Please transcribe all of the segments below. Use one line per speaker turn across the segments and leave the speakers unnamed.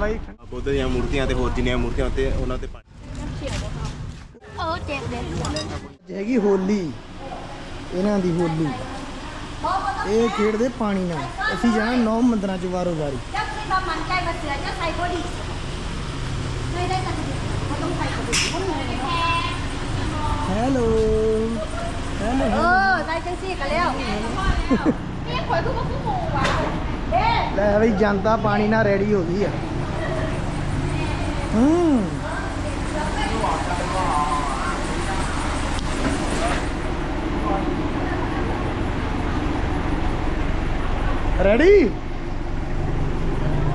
ਬਾਈ
ਬੁੱਧ ਦੀਆਂ ਮੂਰਤੀਆਂ ਤੇ ਹੋਰ ਜਿੰਨੀਆਂ ਮੂਰਤੀਆਂ ਤੇ ਉਹਨਾਂ ਤੇ ਪਾਣੀ
ਉਹ ਦੇਖ ਦੇ
ਹੈਗੀ ਹੋਲੀ ਇਹਨਾਂ ਦੀ ਹੋਲੀ ਇਹ ਖੇਡਦੇ ਪਾਣੀ ਨਾਲ ਅਸੀਂ ਜਾਣਾ ਨੌ ਮੰਦਰਾਂ ਚ ਵਾਰੋ ਵਾਰੀ
เจ้าที่บางมันใจมาเสือเจ้าใส่บอดี้ไม่ได้สักทีเขาต้องใส่บอดี้เขาเหนื่อยแพ้
ਹੈਲੋ ਹੈਲੋ
เออได้จังซี่กันแล้วนี่ข่อยคือบ่คือหมู่ว่ะเด้
ਲੈ ਬਈ ਜਨਤਾ ਪਾਣੀ ਨਾਲ ਰੈਡੀ ਹੋ ਗਈ ਆ ਹੂੰ ਰੈਡੀ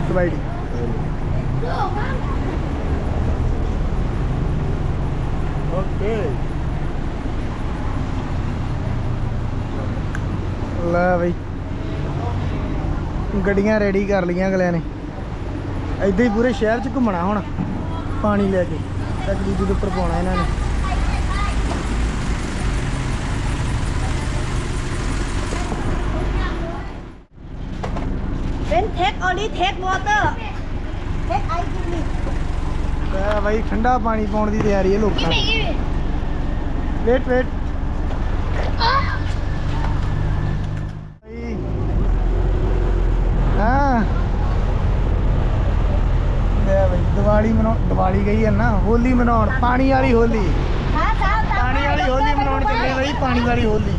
ਸਵਾਈਡੀ ਓਕੇ ਲੈ ਬਈ। ਗੱਡੀਆਂ ਰੈਡੀ ਕਰ ਲਈਆਂ ਅਗਲਿਆਂ ਨੇ। ਏਦਾਂ ਹੀ ਪੂਰੇ ਸ਼ਹਿਰ 'ਚ ਘੁੰਮਣਾ ਹੁਣ। ਪਾਣੀ ਲੈ ਕੇ ਤਕਰੀਬੀ ਦੇ ਉੱਪਰ ਪਾਉਣਾ ਇਹਨਾਂ ਨੇ
Then take only take water. Take ice with
me. ਬਾਈ ਠੰਡਾ ਪਾਣੀ ਪਾਉਣ ਦੀ ਤਿਆਰੀ ਹੈ ਲੋਕਾਂ ਵੇਟ ਵੇਟ ਬਾਲੀ ਗਈ ਹੈ ਨਾ ਹੋਲੀ ਮਨਾਉਣ ਪਾਣੀ ਵਾਲੀ ਹੋਲੀ। ਪਾਣੀ ਵਾਲੀ ਹੋਲੀ ਮਨਾਉਣ ਚੱਲੇ ਬਈ ਪਾਣੀ ਵਾਲੀ ਹੋਲੀ।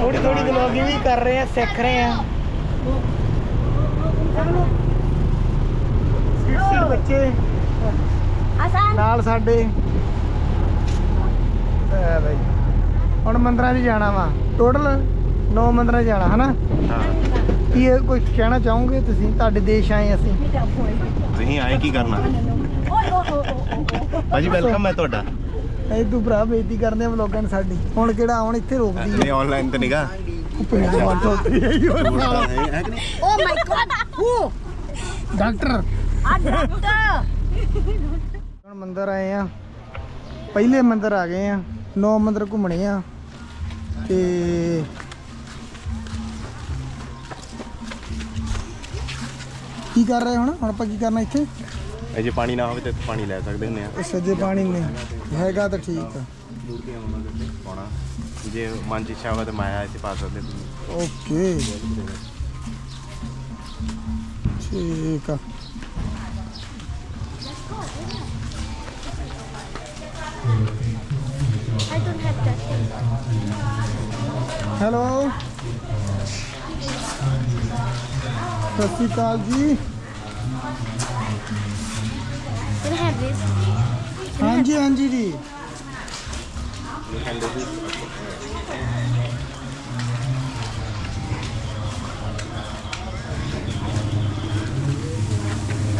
ਥੋੜੀ ਥੋੜੀ ਬਲੌਗਿੰਗ ਵੀ ਕਰ ਰਹੇ ਆ ਸਿੱਖ ਰਹੇ ਆ। ਬੱਚੇ। ਨਾਲ ਸਾਡੇ। ਐ ਹੁਣ ਮੰਦਰਾਂ 'ਚ ਜਾਣਾ ਵਾ। ਟੋਟਲ 9 ਮੰਦਰਾਂ ਜਾਣਾ ਹਨਾ? ਕੀ ਇਹ ਕੁਝ ਕਹਿਣਾ ਚਾਹੋਗੇ ਤੁਸੀਂ? ਤੁਹਾਡੇ ਦੇਸ਼ ਆਏ ਅਸੀਂ।
ਤੁਸੀਂ ਆਏ ਕੀ ਕਰਨਾ? ਭਾਜੀ ਵੈਲਕਮ ਹੈ ਤੁਹਾਡਾ।
ਇਹ ਤੂੰ ਭਰਾ ਬੇਇੱਜ਼ਤੀ ਕਰਦੇ ਆ ਵਲੋਗਾਂ ਸਾਡੀ। ਹੁਣ ਕਿਹੜਾ ਹੁਣ ਇੱਥੇ ਰੋਕਦੀ ਹੈ। ਨਹੀਂ?
ਆਨਲਾਈਨ ਤੇ ਨਿਗਾ
ਮੰਦਰ ਆਏ ਆ। ਪਹਿਲੇ ਮੰਦਰ ਆ ਗਏ ਆ। ਨੌ ਮੰਦਰ ਘੁੰਮਣੇ ਆ। ਤੇ ਕੀ ਕਰ ਰਹੇ ਹੁਣ? ਹੁਣ ਆਪਾਂ ਕੀ ਕਰਨਾ ਇੱਥੇ?
ਇਹ ਜੇ ਪਾਣੀ ਨਾ ਹੋਵੇ ਤੇ ਪਾਣੀ ਲੈ ਸਕਦੇ ਹੁੰਦੇ ਆ।
ਇਹ ਸੱਜੇ ਪਾਣੀ ਨਹੀਂ ਹੈਗਾ ਤਾਂ ਠੀਕ ਆ।
ਮੂਰਤੀਆਂ ਉਹਨਾਂ ਦੇ ਉੱਤੇ ਪਾਉਣਾ। ਜੇ ਮਨ ਚ ਇੱਛਾ ਹੋਵੇ ਤਾਂ ਮਾਇਆ ਇੱਥੇ ਪਾ ਸਕਦੇ ਤੁਸੀਂ
ਓਕੇ। ਠੀਕ ਆ।
I don't have that thing.
Hello Sat Sri Akal ਜੀ।
Can I have this?
ਹਾਂਜੀ ਹਾਂਜੀ ਜੀ।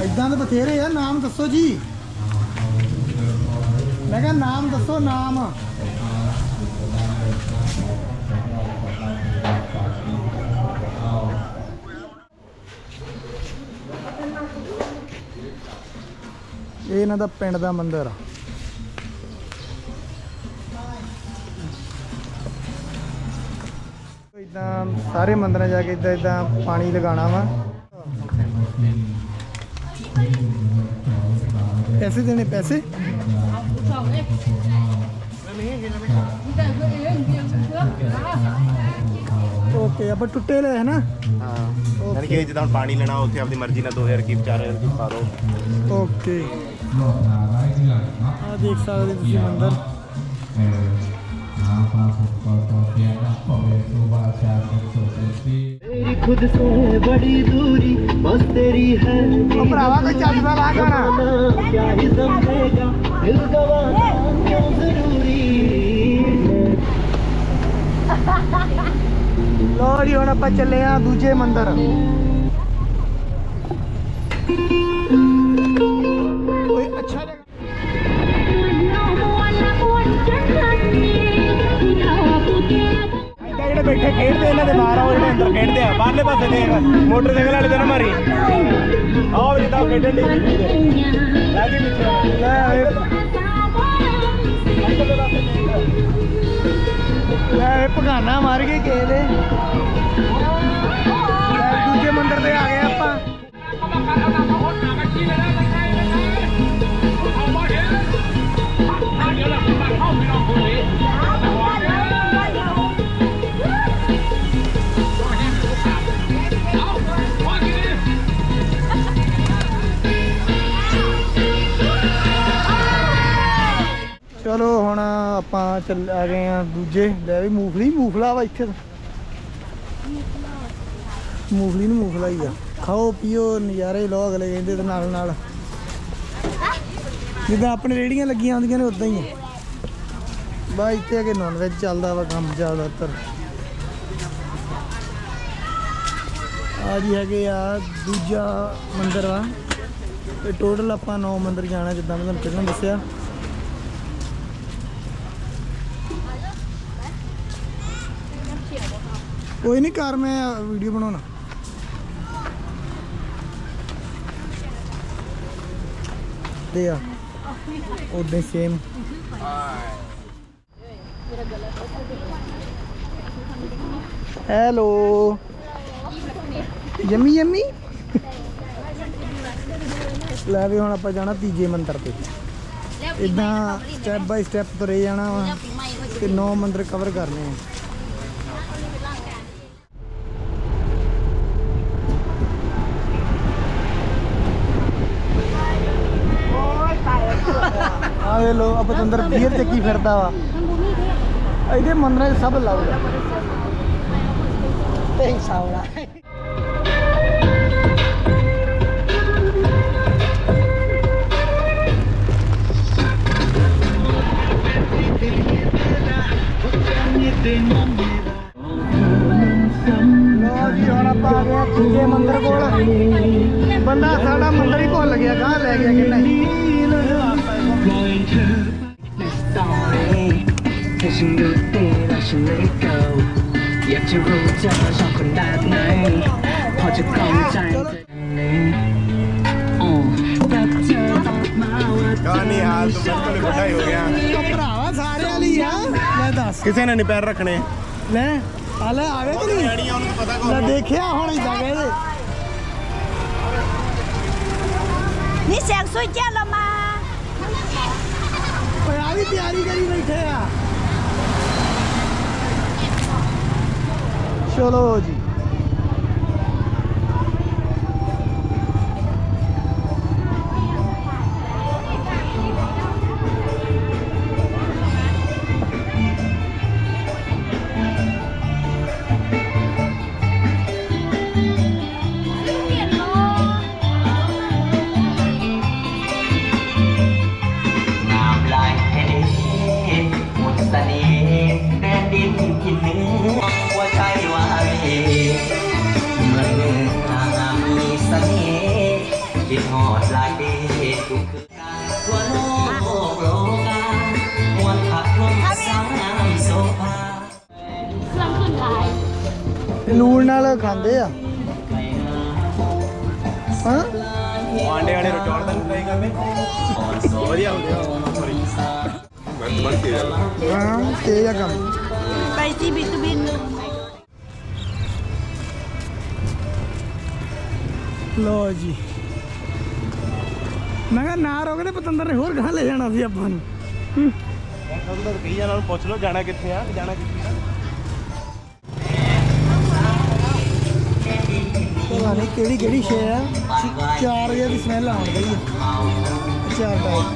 ਇਦਾਂ ਦੇ ਬਥੇਰੇ ਆ ਨਾਮ ਦੱਸੋ ਜੀ। ਮੈਂ ਕਿਹਾ ਨਾਮ ਦੱਸੋ ਨਾਮ। ਇਹ ਇਹਨਾਂ ਦਾ ਪਿੰਡ ਦਾ ਮੰਦਿਰ ਆ। ਇਦਾਂ ਸਾਰੇ ਮੰਦਿਰਾਂ ਜਾ ਕੇ ਇਦਾਂ ਇਦਾਂ ਪਾਣੀ ਲਗਾਉਣਾ ਵਾ। ਪੈਸੇ ਦੇਣੇ ਪੈਸੇ? ਓਕੇ ਆਪਾਂ ਟੁੱਟੇ ਲੈ ਹੈ ਨਾ?
ਹਾਂ। ਯਾਨੀ ਕਿ ਜਿੱਦਾਂ ਹੁਣ ਪਾਣੀ ਲੈਣਾ ਉੱਥੇ ਆਪਣੀ ਮਰਜ਼ੀ ਨਾਲ 2000 ਕੀ 4000 ਕੀ ਪਾ
ਓਕੇ। ਆ ਦੇਖ ਸਕਦੇ ਤੁਸੀਂ ਮੰਦਿਰ
तेरी खुद से बड़ी दूरी बस तेरी है
ਉਹ ਭਰਾਵਾ ਕੋਈ ਚੱਜਦਾ ਲਾ ਗਾਣਾ
क्या ही समझेगा दिल गवाना क्यों जरूरी
ਲੋ ਜੀ ਹੁਣ ਆਪਾਂ ਚੱਲੇ ਆ ਦੂਜੇ ਮੰਦਿਰ ਓਏ ਅੱਛਾ ਜਗ੍ਹਾ ਇੱਦਾਂ ਜਿਹੜੇ ਬੈਠੇ ਖੇਡਦੇ ਇਹਨਾਂ ਦੇ ਬਾਹਰ ਆਓ ਜਿਹੜੇ ਅੰਦਰ ਖੇਡਦੇ ਆ। ਬਾਹਰਲੇ ਪਾਸੇ ਦੇਖ ਮੋਟਰਸਾਈਕਲ ਵਾਲੇ ਦੇ ਨਾ ਮਾਰੀ। ਆਓ ਜਿੱਦਾਂ ਖੇਡਣ ਦੀ ਲੈ ਜੀ ਪਿੱਛੇ। ਲੈ ਲੈ। ਇਹ ਭਗਾਨਾ ਮਾਰ ਕੇ ਕਿਸੇ ਦੇ। ਦੂਜੇ ਮੰਦਿਰ ਤੇ ਆ ਗਏ ਆਪਾਂ। ਚਲੋ ਹੁਣ ਆਪਾਂ ਚੱਲ ਆ ਗਏ ਆ ਦੂਜੇ, ਲੈ ਵੀ ਮੂਫਲੀ ਮੂਫਲਾ ਵਾ ਇੱਥੇ ਤਾਂ। ਮੂਫਲੀ ਨੂੰ ਮੂਫਲਾ ਹੀ ਆ। ਖਾਓ, ਪੀਓ, ਨਜ਼ਾਰੇ ਲਓ ਅਗਲੇ ਕਹਿੰਦੇ ਤੇ ਨਾਲ ਨਾਲ। ਜਿੱਦਾਂ ਆਪਣੇ ਰੇੜੀਆਂ ਲੱਗੀਆਂ ਹੁੰਦੀਆਂ ਨੇ ਉਦਾਂ ਹੀ ਆ। ਬਾ ਇੱਥੇ ਆ ਕੇ ਨੌਨ ਵੈਜ ਚੱਲਦਾ ਵਾ ਕੰਮ ਜ਼ਿਆਦਾਤਰ। ਆ ਜੀ ਹੈਗੇ ਆ ਦੂਜਾ ਮੰਦਿਰ ਵਾ। ਤੇ ਟੋਟਲ ਆਪਾਂ 9 ਮੰਦਿਰ ਜਾਣਾ ਜਿੱਦਾਂ ਮੈਂ ਤੁਹਾਨੂੰ ਪਹਿਲਾਂ ਦੱਸਿਆ। ਕੋਈ ਨਹੀਂ ਕਰ ਮੈਂ ਵੀਡੀਓ ਬਣਾਉਣਾ। ਦੇ ਆ। ਉਦਾਂ ਸੇਮ ਹੈਲੋ ਯਮੀ ਯਮੀ। ਲੈ ਵੀ ਹੁਣ ਆਪਾਂ ਜਾਣਾ ਤੀਜੇ ਮੰਦਰ ਤੇ। ਇਦਾਂ ਸਟੈਪ ਬਾਈ ਸਟੈਪ ਤੁਰੇ ਜਾਣਾ ਵਾ ਤੇ ਨੌ ਮੰਦਰ ਕਵਰ ਕਰਨੇ ਆ। ਆ ਵੇ ਲੋ ਆਪਾਂ ਅੰਦਰ ਬੀਅਰ ਚੱਕੀ ਫਿਰਦਾ ਵਾ? ਇਹਦੇ ਮੰਦਰਾਂ 'ਚ ਸਭ ਲਾਉਗਾ ਤੇ ਸਾਵੜਾ ਲੋ। ਜੀ ਹੁਣ ਆਪਾਂ ਆ ਗਏ ਆ ਤੀਜੇ ਮੰਦਿਰ ਕੋਲ। ਬੰਦਾ ਸਾਡਾ ਮੰਦਿਰ ਹੀ ਭੁੱਲ ਗਿਆ ਗਾਂ ਲੈ ਗਿਆ ਕਿ ਨਹੀਂ।
ค่ฉันดูดีและฉันเลยเกิลอยากจะรู้เธอชอบคนแบบไหน พอจะกลองใจเธอนี้โอ้แต่เธอบอกมาว่า
เธอ
ไม่ชอบค
นนี้ก็ปรา
ว่าสาเรียลีฮะ
แล้วดัสคิดเส้นนี่เป็นรักเนี่ยนะ ਅਲੇ ਆਵੇ ਕਿ ਨਹੀਂ ਲੈ ਦੇਖਿਆ ਹੁਣ ਇਦਾਂ ਕਹਿੰਦੇ ਨਹੀਂ ਸੈਕਸ ਹੋਈ ਚੱਲ ਮਾ ਓਏ ਆ ਵੀ ਤਿਆਰੀ ਕਰੀ ਬੈਠੇ ਆ ਚਲੋ ਜੀ।
ਲੂਣ ਨਾਲ ਖਾਂਦੇ ਆ। ਹਾਂ?
ਆਂਡੇ ਵਾਲੇ ਰੋਟੋਲ ਦਾ ਟਰਾਈ ਕਰਦੇ ਵਧੀਆ ਹੁੰਦੇ ਆ ਮੈਂ ਬਣ ਕੇ
ਹਾਂ ਤੇਜ਼ ਆ ਕੰਮ। ਲੋ ਜੀ। ਮੈਂ ਕਿਹਾ ਨਾ ਰੋਕਦੇ ਪਤੰਦਰ ਨੇ ਹੋਰ ਗਾਂ ਲੈ ਜਾਣਾ ਸੀ ਆਪਾਂ ਨੂੰ।
ਕਹੀ ਜਾਣਾ ਪੁੱਛ ਲਓ ਜਾਣਾ ਕਿੱਥੇ ਆ ਜਾਣਾ ਕਿੱਥੇ ਆ।
ਪਤਾ ਨਹੀਂ ਕਿਹੜੀ ਕਿਹੜੀ ਸ਼ੇ ਆ। ਚਾਰ ਵਜੇ ਦੀ ਸਮੈਲ ਆਉਣ ਗਈ ਹੈ ਚਾਰ ਟਾਈਪ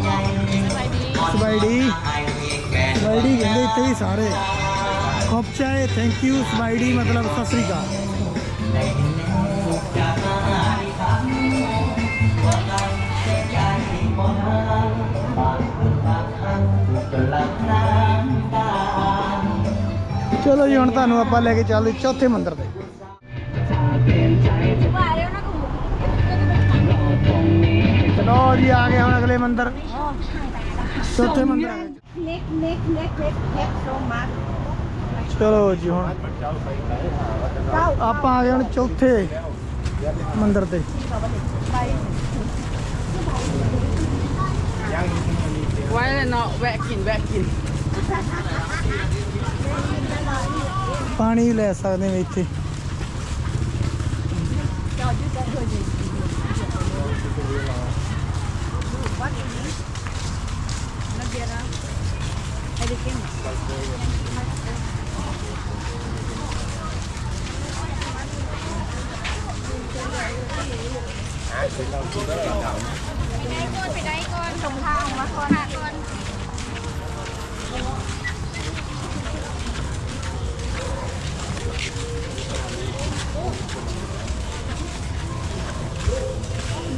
ਸਵਾਈਡੀ। ਸਵਾਈਡੀ ਕਹਿੰਦੇ ਇੱਥੇ ਹੀ ਸਾਰੇ। ਖੋਪਚਾਏ ਥੈਂਕ ਯੂ ਸਵਾਈਡੀ, ਮਤਲਬ ਸਤਿ ਸ੍ਰੀ ਅਕਾਲ। ਚਲੋ ਜੀ, ਹੁਣ ਤੁਹਾਨੂੰ ਆਪਾਂ ਲੈ ਕੇ ਚੱਲਦੇ ਚੌਥੇ ਮੰਦਰ ਤੇ ਚਲੋ ਜੀ ਆ ਗਏ ਹੁਣ ਅਗਲੇ ਮੰਦਿਰ ਚੌਥੇ ਮੰਦਿਰ ਆ ਗਏ।
so much.
ਚਲੋ ਜੀ ਹੁਣ ਆਪਾਂ ਆ ਗਏ ਹੁਣ ਚੌਥੇ ਮੰਦਿਰ ਤੇ
Why not?
ਪਾਣੀ ਲੈ ਸਕਦੇ ਇੱਥੇ
ไปไหนก่อนไปไหนก่อนส่งทางมาก่อนมาก่อน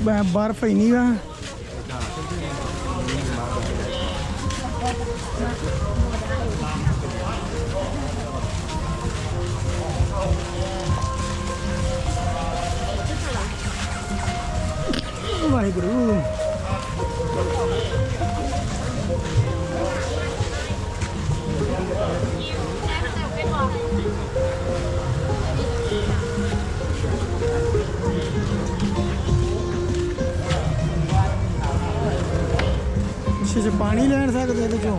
ਬ- ਬਰਫ਼ ਹੀ ਨਹੀਂ ਵਾ ਅੱਛਾ ਪਾਣੀ ਲੈਣ ਸਕਦੇ ਇਹਦੇ ਚੋਂ?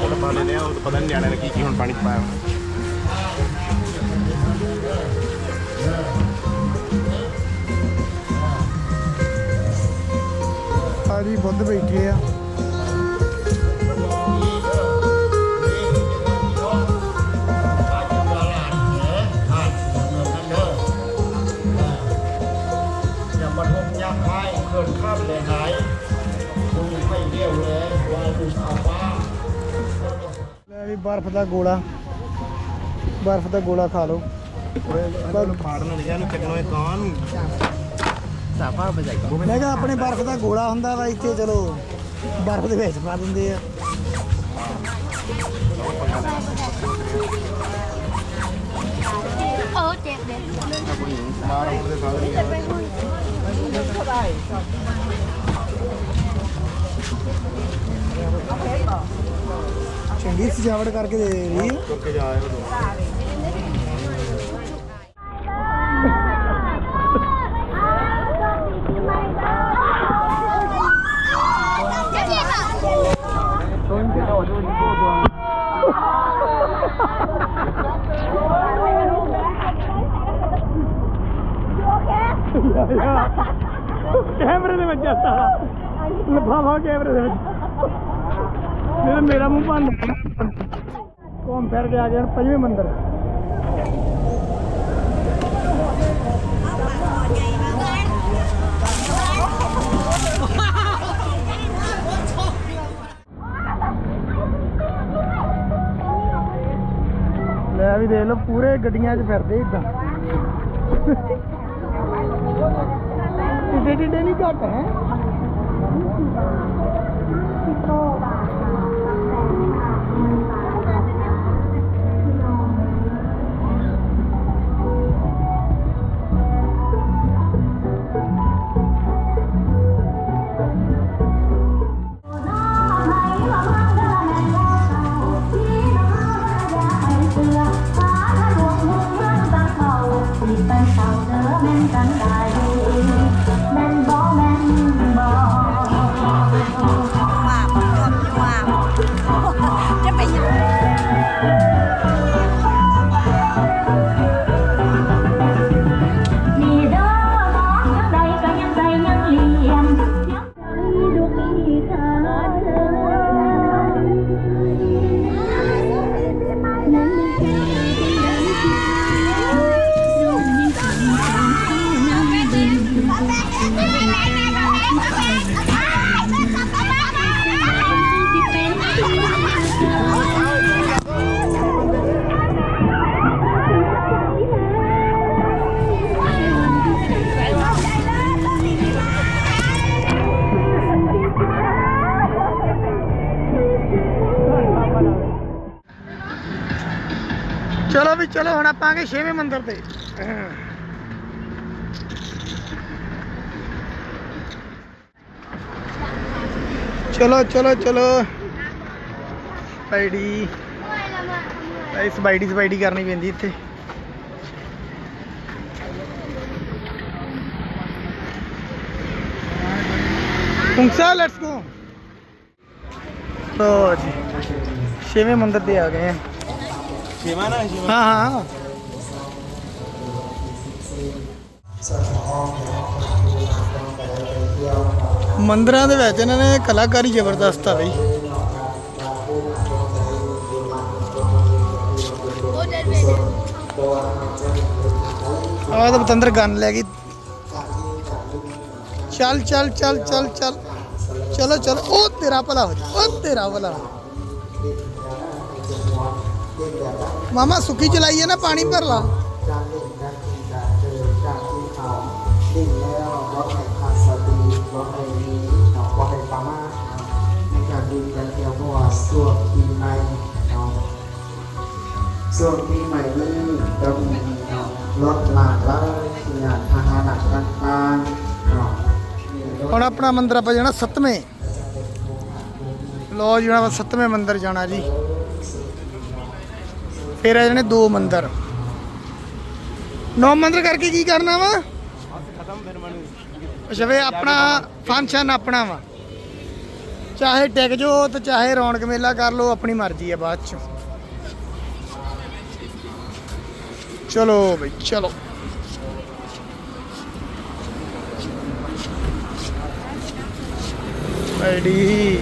ਥੋੜਾ ਪਾ ਲੈਨੇ ਆ ਉਹ ਤਾਂ ਪਤਾ ਨਹੀਂ ਨਿਆਣੇ ਨੇ ਕੀ ਕੀ ਹੁਣ ਪਾਣੀ ਚ ਪਾਇਆ
ਆਜੀ ਬੁੱਧ ਬੈਠੇ ਆ। ਬਰਫ਼ ਦਾ ਗੋਲਾ। ਬਰਫ਼ ਦਾ ਗੋਲਾ ਖਾ ਲਓ।
ਉਹਨੂੰ ਫਾੜਨ ਲਿਆ ਨੂੰ ਚੱਕਣੋਂ ਇਹ ਕਾਂ ਨੂੰ। ਸਾਫਾ ਬਜਾਈ
ਮੈਂ ਕਿਹਾ ਆਪਣੇ ਬਰਫ਼ ਦਾ ਗੋਲਾ ਹੁੰਦਾ ਵਾ ਇੱਥੇ ਚਲੋ ਬਰਫ਼ ਦੇ ਵਿੱਚ ਪਾ ਦਿੰਦੇ ਆ।
ਉਹ ਚੇਕ ਦੇ
ਮਾਰ ਉਹਦੇ ਸਾਹਮਣੇ ਨਹੀਂ
ਚੰਗੀ ਸਜਾਵਟ ਕਰਕੇ ਦੇ ਰਹੀ
ਜਾ ਉਹ
ਕੈਮਰੇ ਦੇ ਵਿੱਚ ਸਾਲਾ। ਲਫਾਫਾ ਕੈਮਰੇ ਦੇ ਵਿੱਚ। ਮੇਰਾ ਮੇਰਾ ਮੂੰਹ ਬੰਦ ਘੁੰਮ ਫਿਰ ਕੇ ਆ ਗਏ ਪੰਜਵੇਂ ਮੰਦਿਰ। ਲੈ ਵੀ ਦੇਖ ਲਓ, ਪੂਰੇ ਗੱਡੀਆਂ 'ਚ ਫਿਰਦੇ ਇਦਾਂ। ਟਿੱਡੇ ਟਿੱਡੇ ਨਹੀਂ ਘੱਟ, ਹੈ? Bye. ਤੇ ਚਲੋ ਚਲੋ ਚਲੋ ਸਪਾਈਡੀ ਇਹ ਸਪਾਈਡੀ ਸਪਾਈਡੀ ਕਰਨੀ ਪੈਂਦੀ ਇੱਥੇ ਪੁੰਕਸਾ ਲੈਟਸ ਗੋ ਲੋ ਜੀ ਛੇਵੇਂ ਮੰਦਿਰ ਤੇ ਆ ਗਏ ਆ
ਸ਼ਿਵਾ
ਮੰਦਰਾਂ ਦੇ ਵਿੱਚ ਇਹਨਾਂ ਨੇ ਕਲਾਕਾਰੀ ਜ਼ਬਰਦਸਤ ਆ ਬਈ।
ਉਹ
ਆਹ ਤਾਂ ਬਤੰਦਰ ਗਨ ਲੈ ਗਈ। ਚੱਲ ਚੱਲ ਚੱਲ ਚੱਲ ਚੱਲ। ਚਲੋ ਚਲੋ। ਉਹ ਤੇਰਾ ਭਲਾ ਹੋ ਜਾ, ਉਹ ਤੇਰਾ ਭਲਾ। ਮਾਮਾ ਸੁੱਕੀ ਚਲਾਈਏ ਨਾ, ਪਾਣੀ ਭਰ ਲਾ।
ส่วนปีใหม่นี้จะมีรถหลากหลายงานพาหนะต่างๆเนาะ
ਹੁਣ ਆਪਣਾ ਮੰਦਿਰ ਆਪਾਂ ਜਾਣਾ ਸੱਤਵੇਂ ਲੋ ਜੀ ਹੁਣ ਆਪਾਂ ਸੱਤਵੇਂ ਮੰਦਿਰ ਜਾਣਾ ਜੀ ਫਿਰ ਆ ਜਾਣੇ ਦੋ ਮੰਦਿਰ ਨੌ ਮੰਦਿਰ ਕਰਕੇ ਕੀ ਕਰਨਾ ਵਾ ਅੱਛਾ ਵੇ ਆਪਣਾ ਫੰਕਸ਼ਨ ਆਪਣਾ ਵਾ ਚਾਹੇ ਟਿਕ ਜਾਓ ਤੇ ਚਾਹੇ ਰੌਣਕ ਮੇਲਾ ਕਰ ਲਓ, ਆਪਣੀ ਮਰਜ਼ੀ ਆ ਬਾਅਦ ਚ। ਚਲੋ ਬਈ, ਚਲੋ। ਆਈਡੀ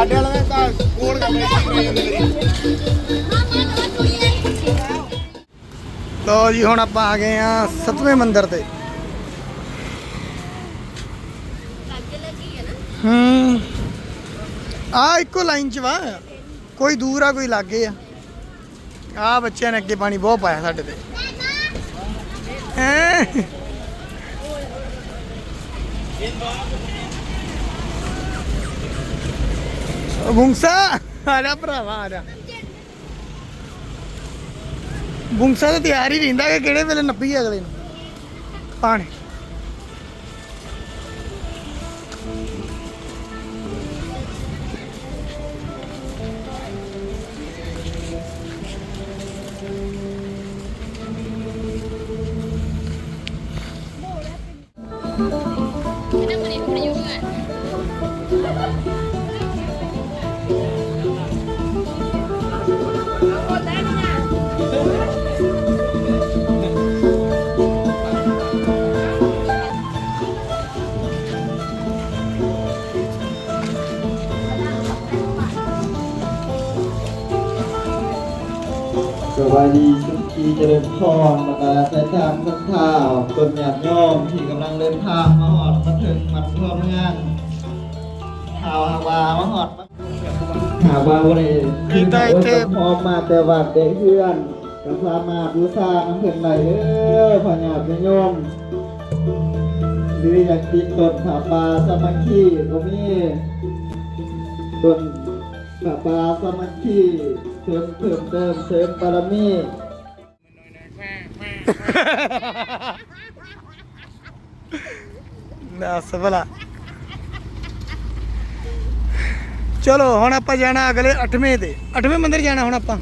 ਸਾਡੇ ਵਾਲੇ ਤਾਂ ਕੋਲ ਕਰਦੇ ਟ੍ਰੇਨ ਦੇ ਮੇਰੀ
ਲੋ ਜੀ, ਹੁਣ ਆਪਾਂ ਆ ਗਏ ਆ ਸਤਵੇਂ ਮੰਦਿਰ ਤੇ। ਹੂੰ। ਆ ਇੱਕੋ ਲਾਈਨ ਚ ਵਾ। ਕੋਈ ਦੂਰ ਆ, ਕੋਈ ਲਾਗੇ ਆ। ਆ ਬੱਚਿਆਂ ਨੇ ਅੱਗੇ ਪਾਣੀ ਬਹੁਤ ਪਾਇਆ ਸਾਡੇ ਤੇ। ਬੁੰਸਾ ਆਰਾ ਭਰਾਵਾ ਆ ਜਾ ਬੁੰਸਾ ਤਾਂ ਤਿਆਰ ਹੀ ਰਹਿੰਦਾ ਕਿ ਕਿਹੜੇ ਵੇਲੇ ਨੱਪੀ ਅਗਲੇ ਨੂੰ? ਪਾਣੀ।
จริญพรบรรดาแฟนทางสักข่าวคนหยาบย่อมที่กำลังเดินทางมาหอดมาถึงมันทั่วเมืองข่าวหาวามาหอดมาหาวาวันนี้ที่มาเอิ้นพร้อมมาแต่วัดเด็กเพื่อนก็สามารถบูชาน้ำเพิ่นได้เด้อพ่อหยาบโยมหรืออยากติดต้นผาป่าสมัคคีก็มีต้นผาป่าสมัคคีเสริมเพิ่มเติมเสริมบารมี
ਦੱਸ ਭਲਾ ਚਲੋ, ਹੁਣ ਆਪਾਂ ਜਾਣਾ ਅਗਲੇ 8ਵੇਂ ਤੇ। 8ਵੇਂ ਮੰਦਿਰ ਜਾਣਾ ਹੁਣ ਆਪਾਂ।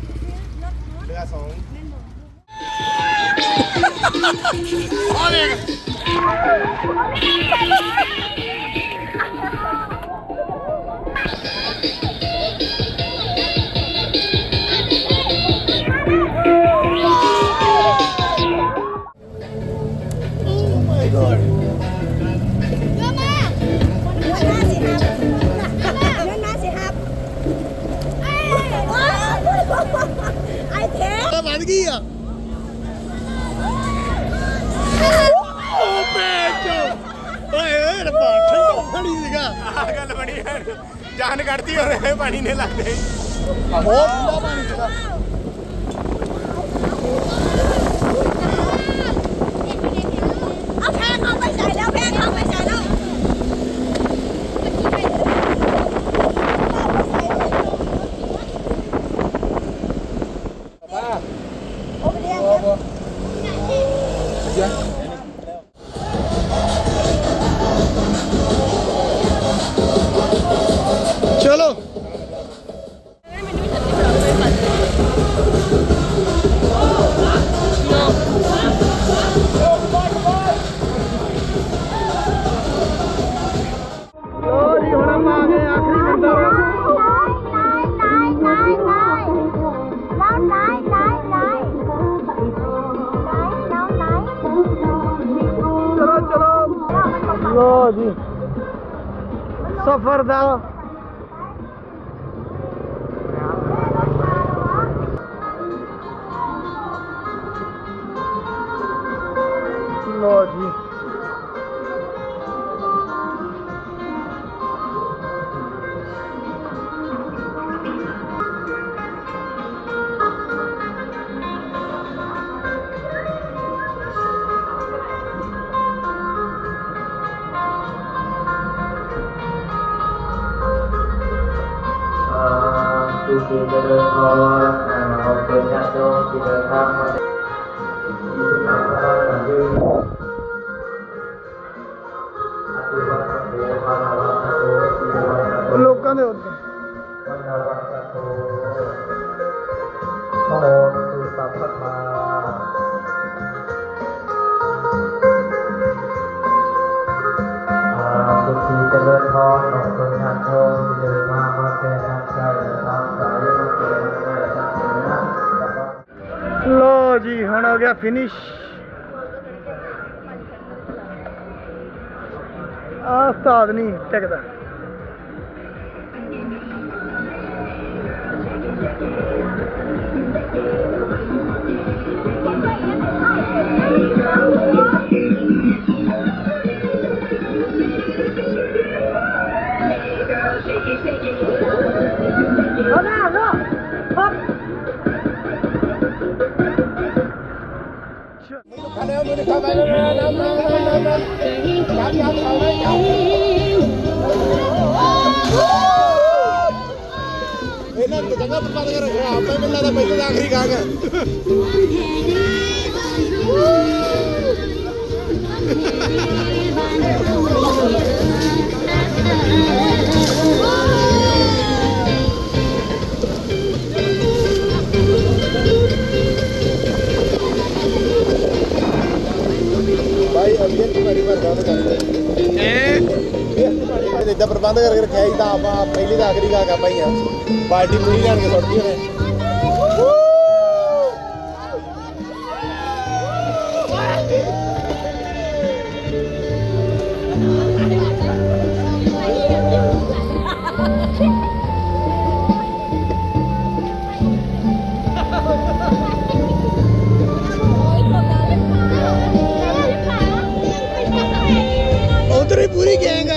I
ਗਈ ਆ। ਓ ਬੈਚੋ ਓਏ ਓਏ ਰੱਬਾ ਠੰਡਾ ਪਾਣੀ ਸੀਗਾ।
ਆ ਗੱਲ ਬਣੀ ਹੈ। ਜਾਨ ਕੱਢਤੀ ਹੋ ਰਿਹਾ ਪਾਣੀ ਨੇ ਲੱਗਦੇ
ਬਹੁਤ ਠੰਡਾ ਪਾਣੀ ਸੀਗਾ। ਲੋ ਜੀ
ਸਫਰ ਦਾ finish. ਆ ਉਸਤਾਦ ਨਹੀਂ ਟਿਕਦਾ
Shake it, shake it. Oh ਇਹ ਇਦਾਂ ਪ੍ਰਬੰਧ ਕਰਕੇ ਰੱਖਿਆ ਸੀ ਤਾਂ ਆਪਾਂ ਪਹਿਲੀ ਦਾ ਆਖਰੀ ਗਾਗ ਆਪਾਂ ਹੀ ਆ। ਪਾਰਟੀ ਪੂਰੀ ਲੈਣ ਕੇ ਸੁੱਟਦੀ ਉਹਨੇ। speaking.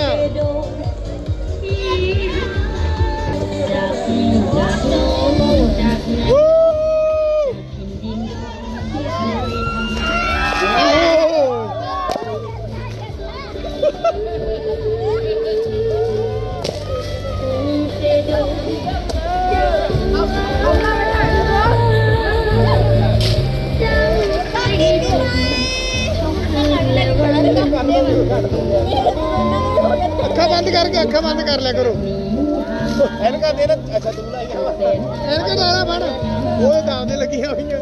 करके अखा बंद कर लिया करो इनका मेरा अच्छा तू इनका डाला बन वो दावने लगी हुई है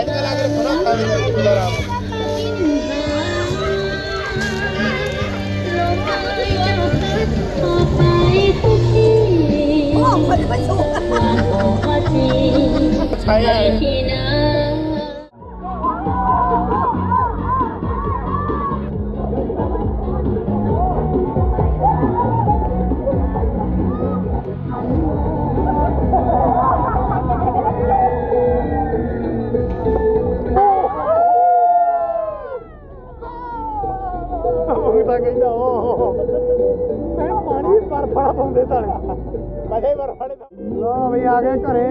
इनका लग रहा खड़ा खड़ा आराम छाया है ਉਹ ਕਹਿੰਦਾ ਉਹ ਮੈਂ ਪਾਣੀ ਬਰਫੜਾ ਪਾਉਂਦੇ ਤਾਲੇ ਮੈਂ ਬਰਫੜੇ ਲੋ ਬਈ, ਆ ਗਏ ਘਰੇ।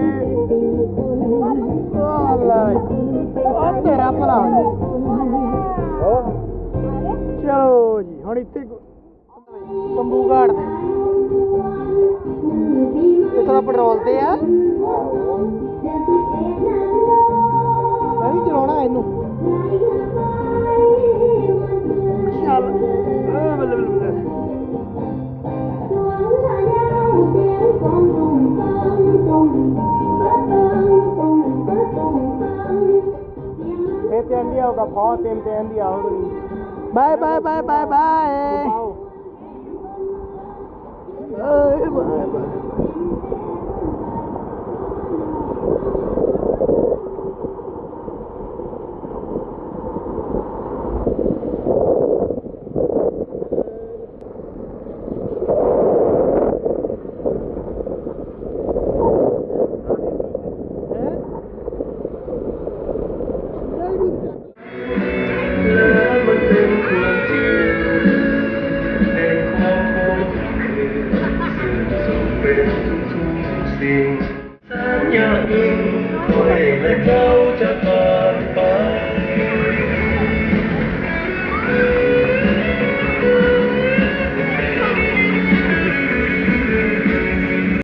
ਉਹ ਲੈ ਉਹ ਤੇਰਾ ਭਲਾ। ਚਲੋ ਜੀ, ਹੁਣ ਇੱਥੇ ਕੰਬੂ ਘਾੜ ਦੇ ਇਹ ਦਾ ਪੈਟਰੋਲ ਤੇ ਆ। ਮੈਂ ਵੀ ਚਲਾਉਣਾ ਇਹਨੂੰ।
tiền điều gặp khó tìm tiền điều bye bye bye. Bye. Bye ơi bye bye.